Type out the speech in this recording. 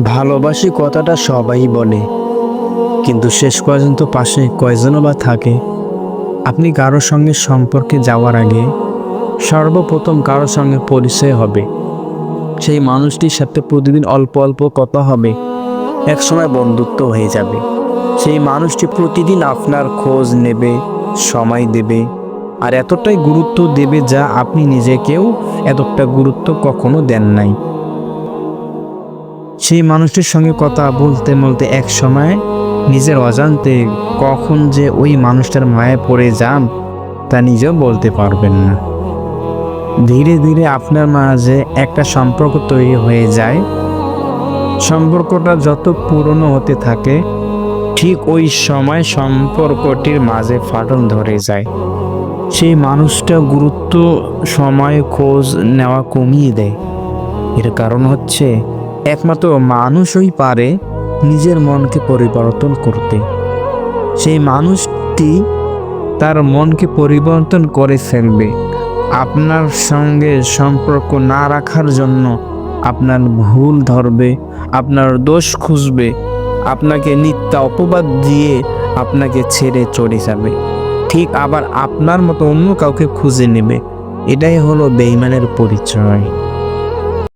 ভালোবাসি কথাটা সবাই বলে, কিন্তু শেষ পর্যন্ত পাশে কয়জনও বা থাকে? আপনি কারোর সঙ্গে সম্পর্কে যাওয়ার আগে সর্বপ্রথম কারোর সঙ্গে পরিচয় হবে। সেই মানুষটির সাথে প্রতিদিন অল্প অল্প কথা হবে, একসময় বন্ধুত্ব হয়ে যাবে। সেই মানুষটি প্রতিদিন আপনার খোঁজ নেবে, সময় দেবে, আর এতটাই গুরুত্ব দেবে যা আপনি নিজেকেও এতটা গুরুত্ব কখনো দেন নাই। সেই মানুষটির সঙ্গে কথা বলতে বলতে এক সময় নিজের অজান্তে কখন যে ওই মানুষটার মায়ে পড়ে যান, তা নিজেও বলতে পারবেন না। ধীরে ধীরে আপনার মাঝে একটা সম্পর্ক তৈরি হয়ে যায়। সম্পর্কটা যত পুরনো হতে থাকে, ঠিক ওই সময় সম্পর্কটির মাঝে ফাটল ধরে যায়। সেই মানুষটা গুরুত্ব, সময়, খোঁজ নেওয়া কমিয়ে দেয়। এর কারণ হচ্ছে একমাত্র মানুষই পারে নিজের মনকে পরিবর্তন করতে। সেই মানুষটি তার মনকে পরিবর্তন করে ফেলবে। আপনার সঙ্গে সম্পর্ক না রাখার জন্য আপনার ভুল ধরবে, আপনার দোষ খুঁজবে, আপনাকে নিত্যা অপবাদ দিয়ে আপনাকে ছেড়ে চলে যাবে। ঠিক আবার আপনার মতো অন্য কাউকে খুঁজে নেবে। এটাই হলো বেইমানের পরিচয়।